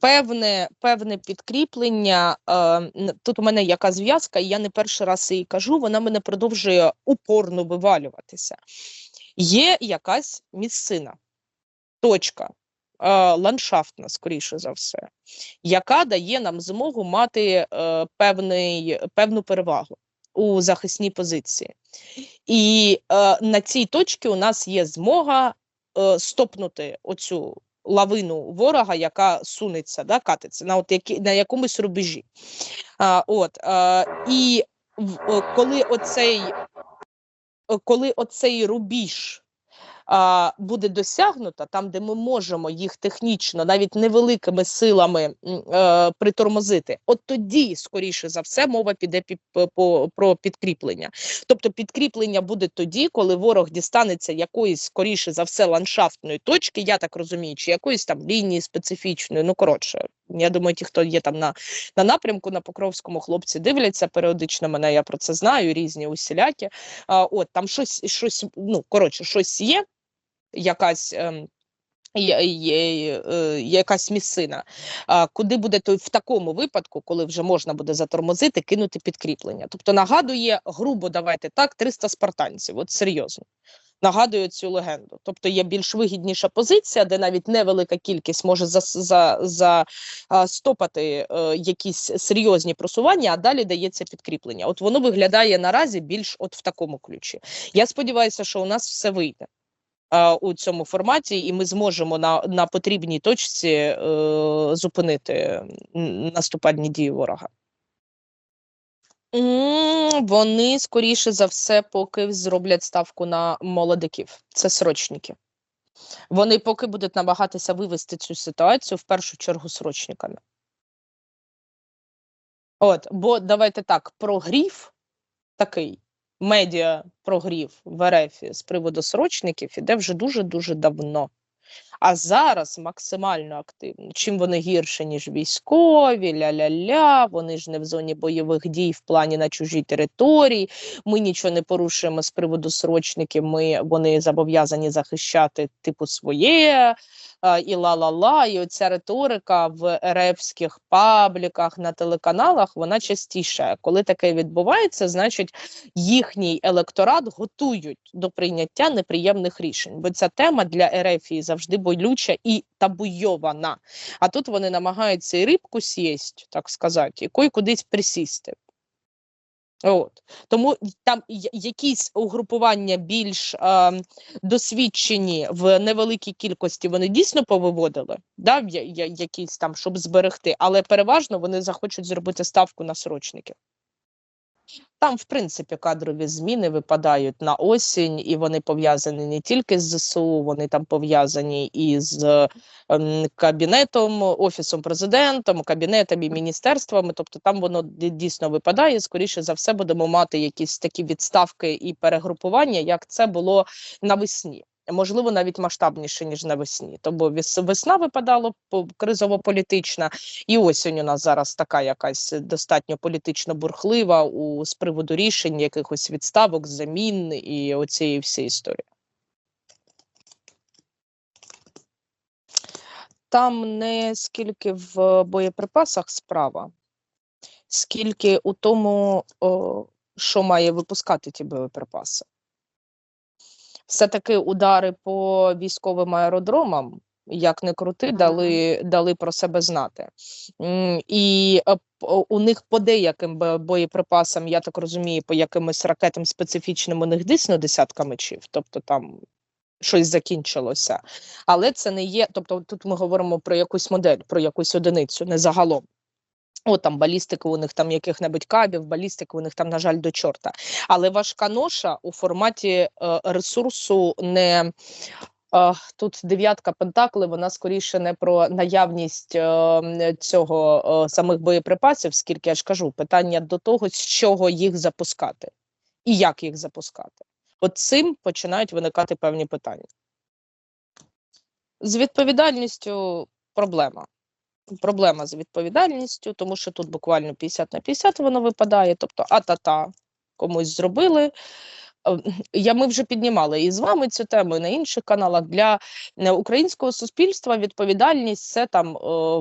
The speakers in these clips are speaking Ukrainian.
Певне, певне підкріплення. Е, тут у мене яка зв'язка, і я не перший раз її кажу, вона мене продовжує упорно вивалюватися. Є якась місцина, точка, е, ландшафтна, скоріше за все, яка дає нам змогу мати е, певний, певну перевагу у захисній позиції. І на цій точці у нас є змога стопнути оцю лавину ворога, яка сунеться, да, катиться на, от які, на якомусь рубежі. А, от, а, і в, коли оцей, коли оцей рубіж буде досягнуто, там, де ми можемо їх технічно, навіть невеликими силами е, притормозити, от тоді, скоріше за все, мова піде пі- по, по, про підкріплення. Тобто підкріплення буде тоді, коли ворог дістанеться якоїсь, скоріше за все, ландшафтної точки, я так розумію, чи якоїсь там лінії специфічної. Ну, коротше, я думаю, ті, хто є там на, на напрямку на Покровському, хлопці дивляться періодично мене, я про це знаю, різні усілякі. А, от там щось, щось, ну коротше, щось є, якась. Ем, е, якась місцина, куди буде той в такому випадку, коли вже можна буде затормозити, кинути підкріплення. Тобто нагадує грубо, давайте так, 300 спартанців. От серйозно нагадує цю легенду. Тобто є більш вигідніша позиція, де навіть невелика кількість може за, за, за е, якісь серйозні просування, а далі дається підкріплення. От воно виглядає наразі більш от в такому ключі. Я сподіваюся, що у нас все вийде. У цьому форматі, і ми зможемо на, на потрібній точці е, зупинити наступальні дії ворога. Вони скоріше за все, поки зроблять ставку на молодиків. Це срочники. Вони поки будуть намагатися вивести цю ситуацію в першу чергу срочниками. От, бо давайте так, прогрів такий медіа прогрів в РФ з приводу срочників іде вже дуже-дуже давно. А зараз максимально активно. Чим вони гірше, ніж військові, ля-ля-ля, вони ж не в зоні бойових дій в плані на чужій території. Ми нічого не порушуємо з приводу срочників. Ми вони зобов'язані захищати типу своє. І ла-ла-ла, і оця риторика в РФських пабліках на телеканалах вона частіше. Коли таке відбувається, значить їхній електорат готують до прийняття неприємних рішень. Бо ця тема для РФ завжди болюча і табуйована. А тут вони намагаються і рибку с'їсть, так сказати, і кудись присісти. От. Тому там якісь угрупування більш е, досвідчені в невеликій кількості вони дійсно повиводили, да, я- я- якісь там, щоб зберегти, але переважно вони захочуть зробити ставку на срочників. Там, в принципі, кадрові зміни випадають на осінь, і вони пов'язані не тільки з ЗСУ, вони там пов'язані і з ем, кабінетом, офісом президентом, кабінетами, і міністерствами. Тобто там воно дійсно випадає. Скоріше за все, будемо мати якісь такі відставки і перегрупування, як це було навесні. Можливо, навіть масштабніше ніж навесні. Тому весна випадала кризово-політична, і осінь у нас зараз така якась достатньо політично бурхлива у з приводу рішень, якихось відставок, замін і оцієї всієї історії. Там не скільки в боєприпасах справа, скільки у тому, о, що має випускати ті боєприпаси. Все-таки удари по військовим аеродромам, як не крути, дали, дали про себе знати. І е, у них по деяким боєприпасам, я так розумію, по якимось ракетам специфічним у них дійсно десятка мечів, тобто там щось закінчилося. Але це не є, тобто тут ми говоримо про якусь модель, про якусь одиницю, не загалом. О, там них там яких-небудь кабів, балістика у них там, на жаль, до чорта. Але важка ноша у форматі е, ресурсу не е, тут дев'ятка пентакли, вона скоріше не про наявність е, цього е, самих боєприпасів, скільки я ж кажу, питання до того, з чого їх запускати і як їх запускати. От цим починають виникати певні питання. З відповідальністю проблема. Проблема з відповідальністю, тому що тут буквально 50 на 50 воно випадає. Тобто, а-та-та комусь зробили, я ми вже піднімали і з вами цю тему і на інших каналах для е, українського суспільства. Відповідальність це там е,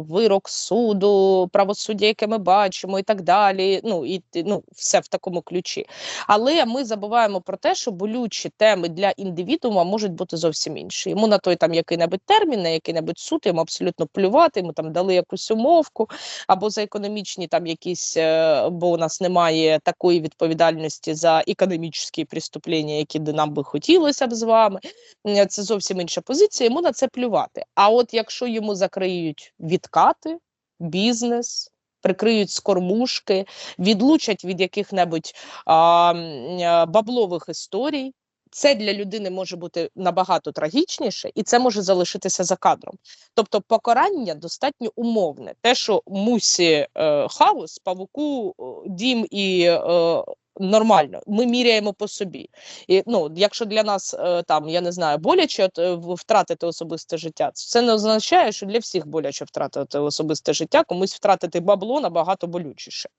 вирок суду, правосуддя, яке ми бачимо, і так далі. Ну і ну, все в такому ключі. Але ми забуваємо про те, що болючі теми для індивідуума можуть бути зовсім інші. Йому на той там який-небудь термін, на який-небудь суд, йому абсолютно плювати, йому там дали якусь умовку, або за економічні там якісь, е, бо у нас немає такої відповідальності за економічні преступлення, які нам би хотілося б з вами. Е, Це зовсім інша позиція. Йому на це плювати. А от якщо йому закриють відкати, бізнес. Прикриють скормушки, відлучать від яких-небудь а, баблових історій. Це для людини може бути набагато трагічніше, і це може залишитися за кадром. Тобто, покарання достатньо умовне. Те, що мусі е, хаос, павуку, е, дім і е, нормально, ми міряємо по собі. І ну, якщо для нас е, там я не знаю, боляче е, втратити особисте життя, це не означає, що для всіх боляче втратити особисте життя, комусь втратити бабло набагато болючіше.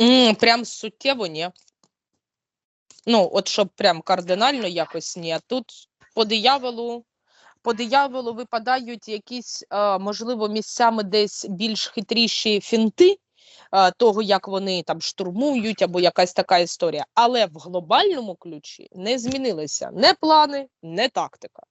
М, прям суттєво ні. Ну, от щоб прям кардинально якось ні. Тут по дияволу, по дияволу випадають якісь, е, можливо, місцями десь більш хитріші фінти того, як вони там штурмують, або якась така історія. Але в глобальному ключі не змінилися не плани, не тактика.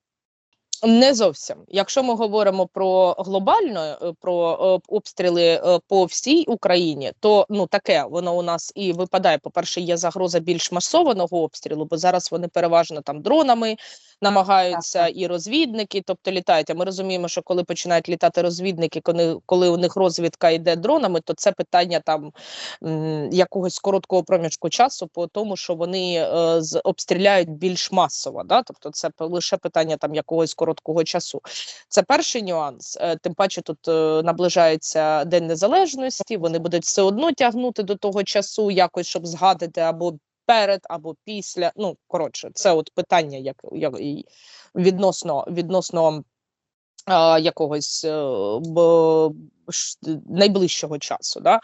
Не зовсім. Якщо ми говоримо про глобально е, про е, обстріли е, по всій Україні, то ну таке воно у нас і випадає. По перше, є загроза більш масованого обстрілу, бо зараз вони переважно там дронами намагаються і розвідники, тобто літають. А ми розуміємо, що коли починають літати розвідники, коли, коли у них розвідка йде дронами, то це питання там якогось короткого проміжку часу, по тому, що вони е, обстріляють більш масово. Да? Тобто, це лише питання там якогось короткого часу. Це перший нюанс. Е, Тим паче тут е, наближається День Незалежності. Вони будуть все одно тягнути до того часу, якось щоб згадати або перед, або після. Ну коротше, це от питання, як, як відносно відносно. Якогось е, найближчого часу, да?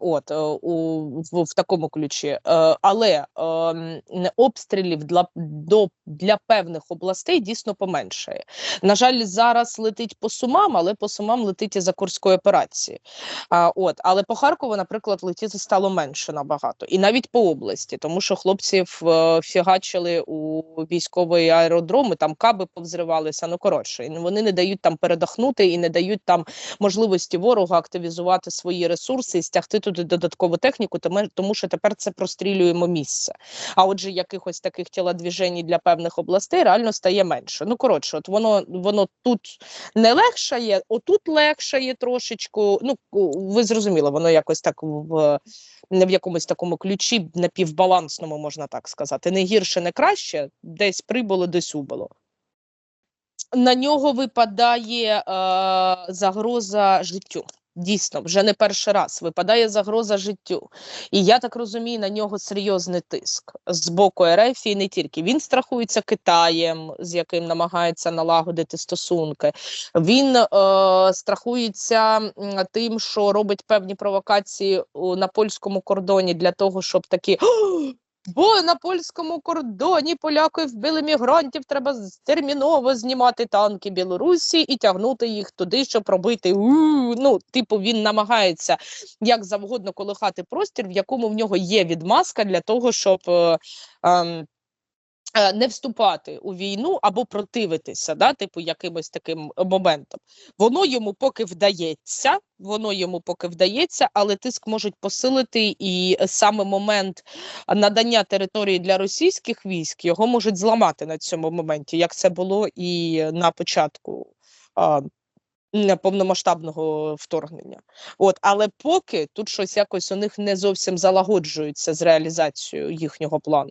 от е, у в, в такому ключі. Е, але ем, обстрілів для до для певних областей дійсно поменшає. На жаль, зараз летить по сумам, але по сумам летить і за Курської операції. От, але по Харкову, наприклад, летіти стало менше набагато, і навіть по області, тому що хлопців е, фігачили у військовий аеродром, і там каби повзривалися. Ну коротше, вони не дають там передохнути і не дають там можливості ворогу активізувати свої ресурси і стягти туди додаткову техніку, тому, що тепер це прострілюємо місце. А отже, якихось таких тілодвіжень для певних областей реально стає менше. Ну коротше, от воно воно тут не легшає, отут легшає трошечку. Ну ви зрозуміли, воно якось так в. Не в якомусь такому ключі напівбалансному, можна так сказати. Не гірше, не краще, десь прибуло, десь убило. На нього випадає е, загроза життю. Дійсно, вже не перший раз випадає загроза життю. І я так розумію, на нього серйозний тиск з боку РФ і не тільки. Він страхується Китаєм, з яким намагається налагодити стосунки. Він е, страхується тим, що робить певні провокації на польському кордоні для того, щоб такі. «О, Бо на польському кордоні поляки вбили мігрантів, треба терміново знімати танки Білорусі і тягнути їх туди, щоб робити. «У-у-у». Ну, типу, він намагається як завгодно колихати простір, в якому в нього є відмазка для того, щоб е, е, не вступати у війну або противитися, да, типу, якимось таким моментом. Воно йому поки вдається, воно йому поки вдається, але тиск можуть посилити, і саме момент надання території для російських військ його можуть зламати на цьому моменті, як це було і на початку. А, Повномасштабного вторгнення, от але поки тут щось якось у них не зовсім залагоджується з реалізацією їхнього плану.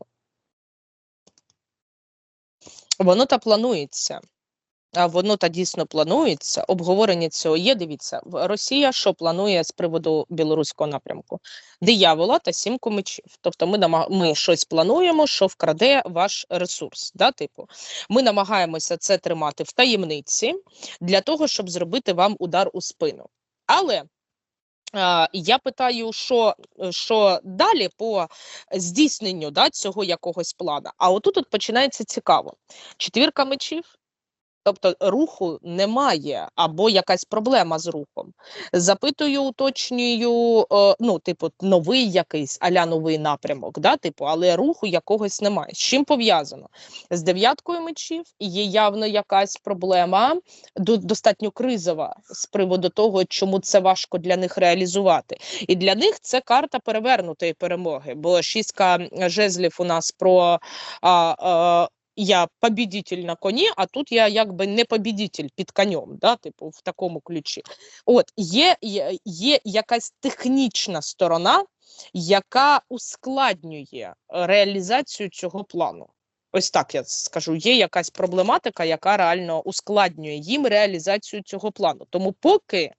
Воно та планується. Воно та дійсно планується. Обговорення цього є. Дивіться, Росія що планує з приводу білоруського напрямку? Диявола та сімку мечів. Тобто, ми нама... ми щось плануємо, що вкраде ваш ресурс. Да? Типу, ми намагаємося це тримати в таємниці для того, щоб зробити вам удар у спину. Але Я питаю, що що далі по здійсненню да, цього якогось плана. А отут от починається цікаво: четвірка мечів. Тобто руху немає або якась проблема з рухом. Запитую, уточнюю, е, ну, типу, новий якийсь аля новий напрямок, да, типу, але руху якогось немає. З чим пов'язано? З дев'яткою мечів є явно якась проблема, до, достатньо кризова з приводу того, чому це важко для них реалізувати. І для них це карта перевернутої перемоги, бо шістка жезлів у нас про. А, а, я побідитель на коні, а тут я якби не побідитель під конем, да, типу в такому ключі. От є, є, є якась технічна сторона, яка ускладнює реалізацію цього плану. Ось так я скажу. Є якась проблематика, яка реально ускладнює їм реалізацію цього плану. Тому поки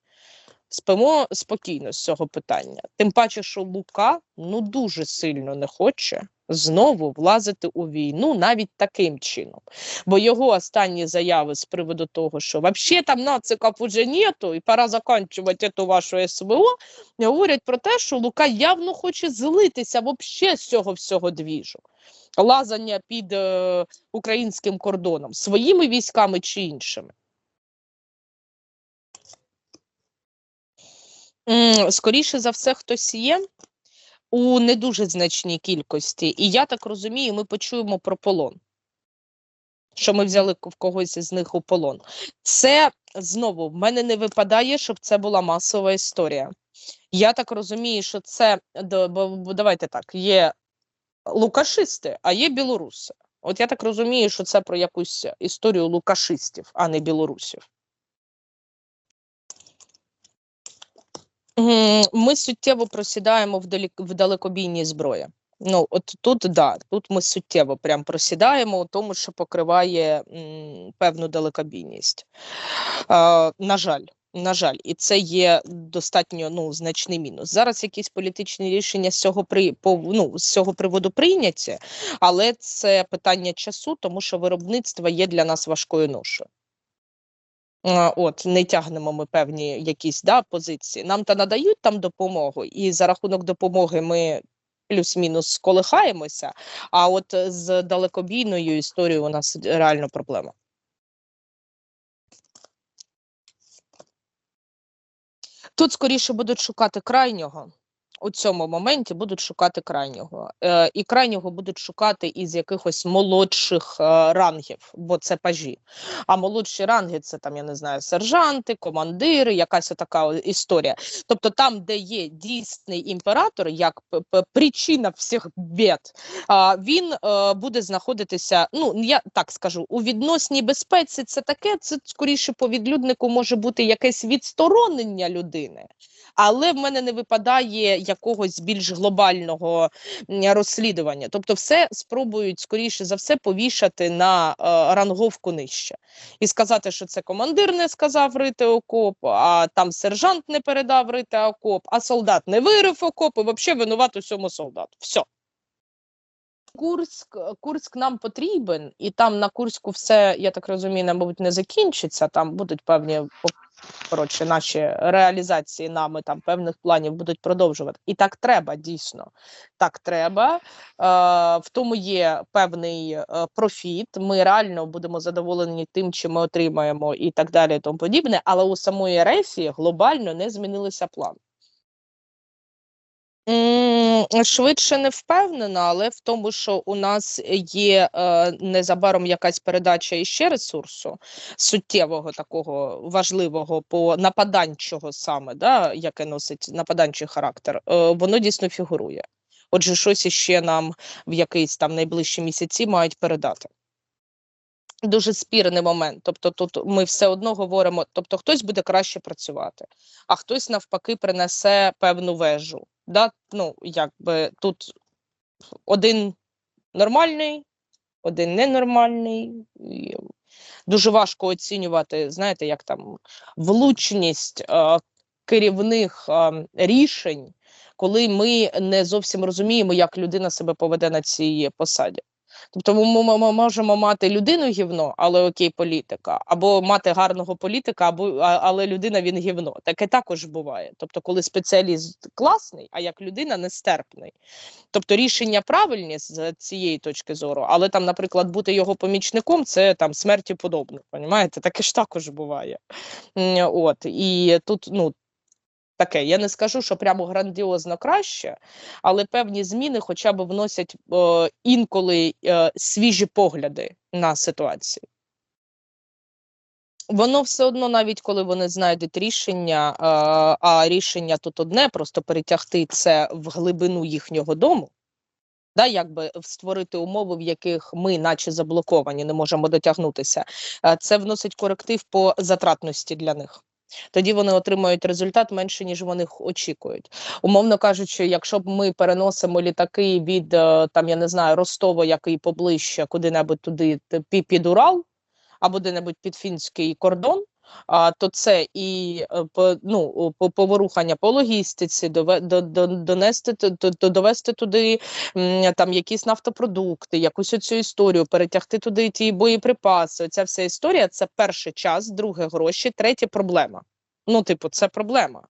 спимо спокійно з цього питання. Тим паче, що Лука ну дуже сильно не хоче знову влазити у війну навіть таким чином. Бо його останні заяви з приводу того, що взагалі там нациків уже нету, і пора закінчувати цю вашу СВО, говорять про те, що Лука явно хоче злитися взагалі з цього всього двіжу. Лазання під е, українським кордоном своїми військами чи іншими. Скоріше за все, хтось є у не дуже значній кількості. І я так розумію, ми почуємо про полон. Що ми взяли в когось із них у полон. Це знову в мене не випадає, щоб це була масова історія. Я так розумію, що це давайте так: є лукашисти, а є білоруси. От я так розумію, що це про якусь історію лукашистів, а не білорусів. Ми суттєво просідаємо в далекобійній зброї. Ну, от тут да, тут ми суттєво прям просідаємо, у тому, що покриває м, певну далекобійність. А, На жаль, на жаль, і це є достатньо ну, значний мінус. Зараз якісь політичні рішення з цього при по, ну, з цього приводу прийняті, але це питання часу, тому що виробництво є для нас важкою ношою. От не тягнемо ми певні якісь да, позиції. Нам то надають там допомогу, і за рахунок допомоги ми плюс-мінус колихаємося. А от з далекобійною історією у нас реально проблема. Тут скоріше будуть шукати крайнього у цьому моменті будуть шукати крайнього, е, і крайнього будуть шукати із якихось молодших е, рангів, бо це пажі. А молодші ранги це там, я не знаю, сержанти, командири, якась така історія. Тобто, там, де є дійсний імператор, як причина всіх бід, він е, буде знаходитися. Ну я так скажу, у відносній безпеці це таке. Це скоріше по відлюднику може бути якесь відсторонення людини, але в мене не випадає якогось більш глобального розслідування. Тобто, все спробують скоріше за все повішати на е, ранговку нижче і сказати, що це командир не сказав рити окоп, а там сержант не передав рити окоп, а солдат не вирив окоп, і взагалі винуват усьому солдат. Все. Курськ Курськ нам потрібен, і там на Курську все, я так розумію, мабуть, не закінчиться. Там будуть певні коротше, наші реалізації нами там певних планів будуть продовжувати. І так треба дійсно. Так треба. Е, В тому є певний е, профіт. Ми реально будемо задоволені тим, чи ми отримаємо, і так далі, і тому подібне. Але у самої рефі глобально не змінилися плани. Швидше не впевнена, але в тому, що у нас є е, незабаром якась передача іще ресурсу суттєвого такого важливого по нападанчого саме, да, яке носить нападанчий характер, е, воно дійсно фігурує. Отже, щось іще нам в якийсь там найближчі місяці мають передати. Дуже спірний момент. Тобто, тут ми все одно говоримо: тобто, хтось буде краще працювати, а хтось навпаки принесе певну вежу. Да? Ну, якби тут один нормальний, один ненормальний. Дуже важко оцінювати, знаєте, як там влучність е, керівних е, рішень, коли ми не зовсім розуміємо, як людина себе поведе на цій посаді. Тобто ми, можемо мати людину гівно, але окей, політика, або мати гарного політика, або але людина він гівно. Таке також буває. Тобто, коли спеціаліст класний, а як людина нестерпний. Тобто рішення правильні з цієї точки зору, але там, наприклад, бути його помічником це там смерті подобно. Таке ж також буває. От і тут, ну. Таке, я не скажу, що прямо грандіозно краще, але певні зміни хоча б вносять е, інколи е, свіжі погляди на ситуацію. Воно все одно, навіть коли вони знайдуть рішення, е, а рішення тут одне, просто перетягти це в глибину їхнього дому, да, якби створити умови, в яких ми, наче заблоковані, не можемо дотягнутися, е, це вносить коректив по затратності для них. Тоді вони отримують результат менше, ніж вони очікують. Умовно кажучи, якщо б ми переносимо літаки від е, там, я не знаю, Ростова, який поближче, куди-небудь туди під Урал, або де-небудь під фінський кордон. То це і е, ну по поворухання по логістиці, донести довести туди там якісь нафтопродукти, якусь оцю історію, перетягти туди ті боєприпаси. Ця вся історія це перший час, друге гроші, третє проблема. Ну, типу, це проблема.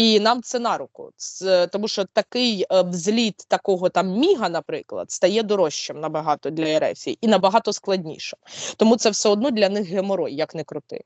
І нам це на руку, Це- тому що такий е, взліт такого там міга, наприклад, стає дорожчим набагато для РФ і набагато складнішим. Тому це все одно для них геморой, як не крути.